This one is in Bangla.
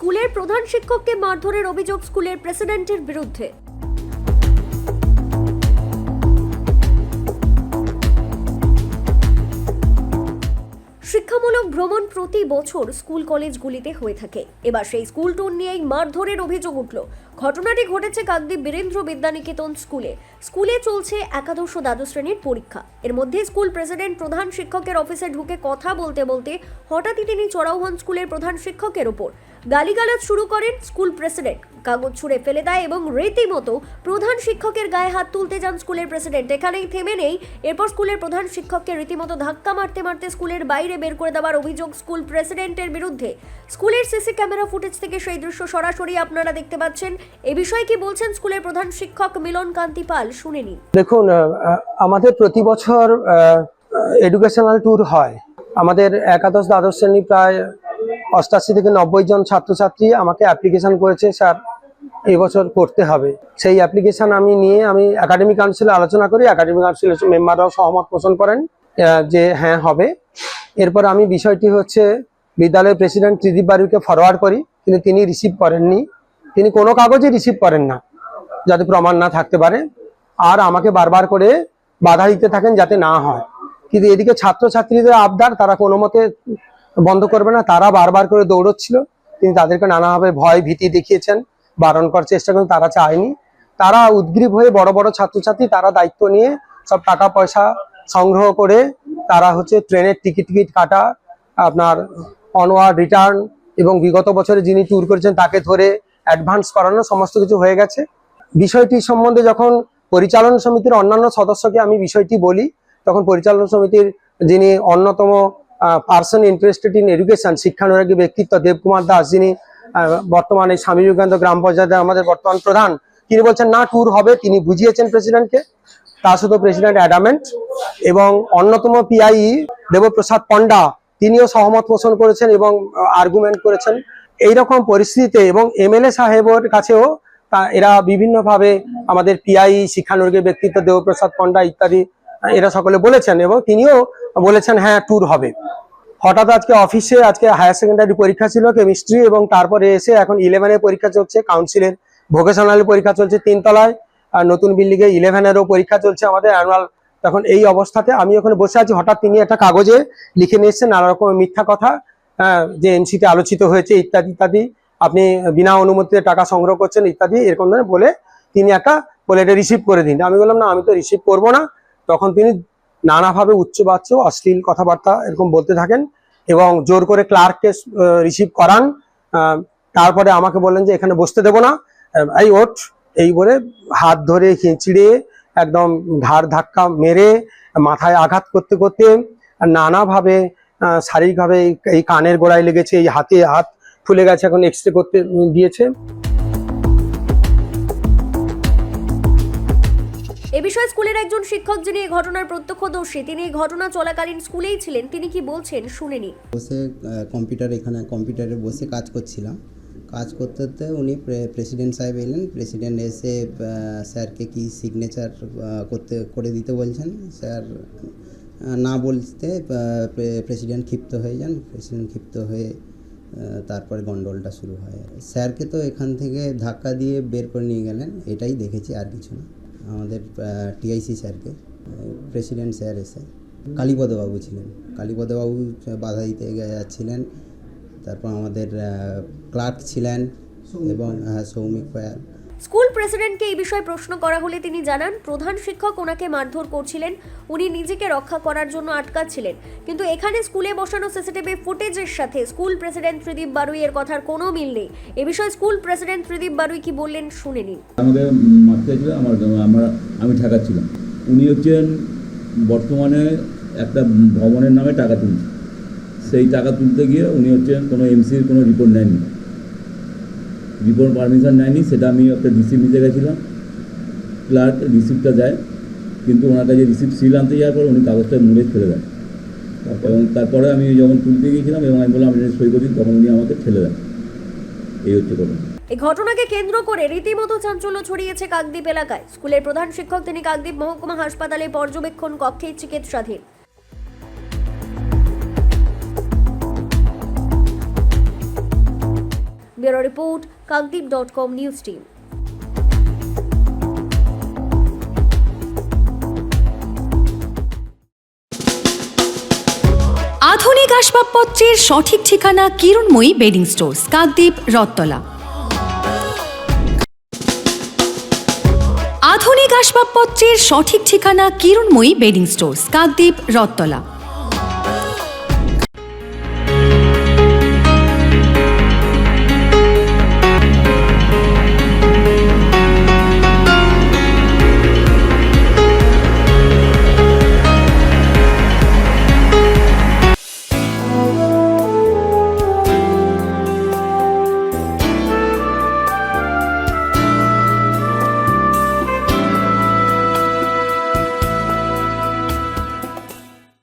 স্কুলের প্রধান শিক্ষককে মারধরের অভিযোগ স্কুলের প্রেসিডেন্টের বিরুদ্ধে। শিক্ষামূলক ভ্রমণ প্রতি বছর স্কুল কলেজগুলিতে হয়ে থাকে। এবার সেই স্কুল ট্যুর নিয়েই মারধরের অভিযোগ উঠল। ঘটনাটি ঘটেছে কাকদ্বীপ বীরেন্দ্র বিদ্যানিকেতন স্কুলে। স্কুলে চলছে একাদশ ও দ্বাদশ শ্রেণির পরীক্ষা। এর মধ্যে স্কুল প্রেসিডেন্ট প্রধান শিক্ষকের অফিসে ঢুকে কথা বলতে বলতে হঠাৎই তিনি চড়াও হন স্কুলের প্রধান শিক্ষকের ওপর। গালিগালাজ শুরু করেন স্কুল প্রেসিডেন্ট। কাগজ ছুঁড়ে ফেলে দেয় এবং রীতিমতো প্রধান শিক্ষকের গায়ে হাত তুলতে যান স্কুলের প্রেসিডেন্ট। এখানেই থেমে নেই। এরপর স্কুলের প্রধান শিক্ষককে রীতিমতো ধাক্কা মারতে মারতে স্কুলের বাইরে বের করে দেওয়ার অভিযোগ স্কুল প্রেসিডেন্টের বিরুদ্ধে। স্কুলের সিসি ক্যামেরা ফুটেজ থেকে সেই দৃশ্য সরাসরি আপনারা দেখতে পাচ্ছেন। এ বিষয়ে কি বলছেন স্কুলের প্রধান শিক্ষক মিলন কান্তি পাল? শুনে নিন দেখুন আমাদের প্রতি বছর এডুকেশনাল ট্যুর হয়। আমাদের একাদশ দ্বাদশ শ্রেণি প্রায় অষ্টাশি থেকে নব্বই জন ছাত্রছাত্রী আমাকে অ্যাপ্লিকেশন করেছে, স্যার এবছর করতে হবে। সেই অ্যাপ্লিকেশন আমি নিয়ে আমি একাডেমিক কাউন্সিলে আলোচনা করি একাডেমিক কাউন্সিলের মেম্বাররাও সহমত পোষণ করেন যে হ্যাঁ হবে। এরপর আমি বিষয়টি হচ্ছে বিদ্যালয়ের প্রেসিডেন্ট ত্রিদীপ বারুকে ফরওয়ার্ড করি, কিন্তু তিনি রিসিভ করেননি। তিনি কোনো কাগজে রিসিভ করেন না, যাতে প্রমাণ না থাকতে পারে। আর আমাকে বারবার করে বাধা দিতে থাকেন যাতে না হয়। কিন্তু এদিকে ছাত্রছাত্রীদের আবদার, তারা কোনো মতে বন্ধ করবে না। তারা বারবার করে দৌড়চ্ছিল। তিনি তাদেরকে নানাভাবে ভয় ভীতি দেখিয়েছেন, বারণ করার চেষ্টা করেন, তারা চায়নি। তারা উদ্গ্রীব হয়ে বড় বড় ছাত্রছাত্রী, তারা দায়িত্ব নিয়ে সব টাকা পয়সা সংগ্রহ করে তারা হচ্ছে ট্রেনের টিকিট টিকিট কাটা, আপনার অনওয়ার্ড রিটার্ন এবং বিগত বছরে যিনি ট্যুর করেছেন তাকে ধরে অ্যাডভান্স করানো, সমস্ত কিছু হয়ে গেছে। বিষয়টি সম্বন্ধে যখন পরিচালনা সমিতির অন্যান্য সদস্যকে আমি বিষয়টি বলি, তখন পরিচালনা সমিতির যিনি অন্যতম পার্সন ইন্টারেস্টেড ইন এডুকেশন শিক্ষানুরাগী ব্যক্তিত্ব দেবকুমার দাস, যিনি বর্তমানে স্বামী বিবেকানন্দ গ্রাম পঞ্চায়েতের আমাদের বর্তমান প্রধান, তিনি বলছেন, না ট্যুর হবে। তিনি বুঝিয়েছেন প্রেসিডেন্টকে তা শুধু প্রেসিডেন্ট অ্যাডামেন্ট এবং অন্যতম পিআই দেবপ্রসাদ পণ্ডা তিনিও সহমত পোষণ করেছেন এবং আর্গুমেন্ট করেছেন। এইরকম পরিস্থিতিতে এবং এমএলএ সাহেবের কাছেও এরা বিভিন্নভাবে আমাদের পিআই শিক্ষানুর্গী ব্যক্তিত্ব, দেবপ্রসাদ পণ্ডা ইত্যাদি এরা সকলে বলেছেন এবং তিনিও বলেছেন হ্যাঁ ট্যুর হবে। হঠাৎ আজকে অফিসে আজকে হায়ার সেকেন্ডারি পরীক্ষা ছিল কেমিস্ট্রি এবং তারপরে এসে এখন ইলেভেনের পরীক্ষা চলছে কাউন্সিলের ভোকেশনাল পরীক্ষা চলছে তিনতলায়। আর নতুন বিল্ডিং এ ইলেভেনেরও পরীক্ষা চলছে আমাদের অ্যানুয়াল তখন এই অবস্থাতে আমি ওখানে বসে আছি। হঠাৎ তিনি একটা কাগজে লিখে নিয়ে এসেছেন নানা রকমের মিথ্যা কথা হ্যাঁ, যে এনসিতে আলোচিত হয়েছে ইত্যাদি ইত্যাদি। আপনি বিনা অনুমতিতে টাকা সংগ্রহ করছেন ইত্যাদি এরকম ধরনের বলে তিনি একটা বলে এটা রিসিভ করে দিন আমি বললাম না আমি তো রিসিভ করব না। তখন তিনি নানাভাবে উচ্চ উচ্চবাচ্য অশ্লীল কথাবার্তা এরকম বলতে থাকেন এবং জোর করে ক্লার্ককে রিসিভ করান। তারপরে আমাকে বললেন যে এখানে বসতে দেবো না। এই ওঠ। এই বলে হাত ধরে হিঁচড়ে একদম ঘাড় ধাক্কা মেরে মাথায় আঘাত করতে করতে নানাভাবে শারীরিকভাবে এই- কানের গোড়ায় লেগেছে এই হাতে হাত ফুলে গেছে এখন এক্স রে করতে দিয়েছে। এ বিষয়ে স্কুলের একজন শিক্ষক যিনি এই ঘটনার প্রত্যক্ষদর্শী তিনি এই ঘটনা চলাকালীন স্কুলেই ছিলেন। তিনি কি বলছেন? শুনে নিন বসে কম্পিউটার এখানে কম্পিউটারে বসে কাজ করছিলাম। কাজ করতে করতে উনি প্রেসিডেন্ট সাহেব এলেন। প্রেসিডেন্ট এসে স্যারকে কি সিগনেচার করতে, করে দিতে বলছেন? স্যার না বলতে প্রেসিডেন্ট ক্ষিপ্ত হয়ে যান। প্রেসিডেন্ট ক্ষিপ্ত হয়ে তারপরে গন্ডগোলটা শুরু হয়। স্যারকে তো এখান থেকে ধাক্কা দিয়ে বের করে নিয়ে গেলেন। এটাই দেখেছি, আর কিছু না। আমাদের টিআইসি স্যারকে প্রেসিডেন্ট স্যার এসে। কালীপদবাবু ছিলেন। কালীপদবাবু বাধা দিতে যাচ্ছিলেন। তারপর আমাদের ক্লার্ক ছিলেন এবং সৌমিক পায়াল। স্কুল প্রেসিডেন্টকে এই বিষয়ে প্রশ্ন করা হলে তিনি জানান প্রধান শিক্ষক ওনাকে মারধর করছিলেন উনি নিজেকে রক্ষা করার জন্য আটকাচ্ছিলেন। কিন্তু এখানে স্কুলে বসানো সিসিটিভি ফুটেজের সাথে স্কুল প্রেসিডেন্ট ত্রিদীপ বারুই এর কথার কোনো মিল নেই। এ বিষয়ে স্কুল প্রেসিডেন্ট ত্রিদীপ বারুই কি বললেন শুনে নিন। আমাকে মারতে ছিল আমার আমরা আমি ঠেকাচ্ছিলাম। উনি হচ্ছেন বর্তমানে একটা ভবনের নামে টাকা তুলছে সেই টাকা তুলতে গিয়ে উনি হচ্ছেন কোনো এমসির কোনো রিপোর্ট নেয়নি রিপোর্ট পারমিশন নেয়নি সেটা আমি একটা রিসিপ্ট নিতে গেছিলাম। ক্লার্ক রিসিপ্টটা দেয়, কিন্তু ওনার কাছে রিসিপ্ট সিল আনতে যাওয়ার পর উনি কাগজটা মুড়ে ফেলে দেন। এবং তারপরে আমি যখন তুলতে গিয়েছিলাম এবং আমি বললাম আপনি সই করে দিন তখন উনি আমাকে ঠেলে দেন। এই হচ্ছে কথা এই ঘটনাকে কেন্দ্র করে রীতিমতো চাঞ্চল্য ছড়িয়েছে কাকদ্বীপ এলাকায়। স্কুলের প্রধান শিক্ষক তিনি কাকদ্বীপ মহকুমা হাসপাতালে পর্যবেক্ষণ কক্ষে চিকিৎসাধীন। Bureau report Kakdwip dot com news team. আধুনিক আসবাবপত্রের সঠিক ঠিকানা কিরণময়ী বেডিং স্টোর্স, কাকদ্বীপ, রত্তলা। আধুনিক আসবাবপত্রের সঠিক ঠিকানা কিরণময়ী বেডিং স্টোর্স, কাকদ্বীপ, রত্তলা।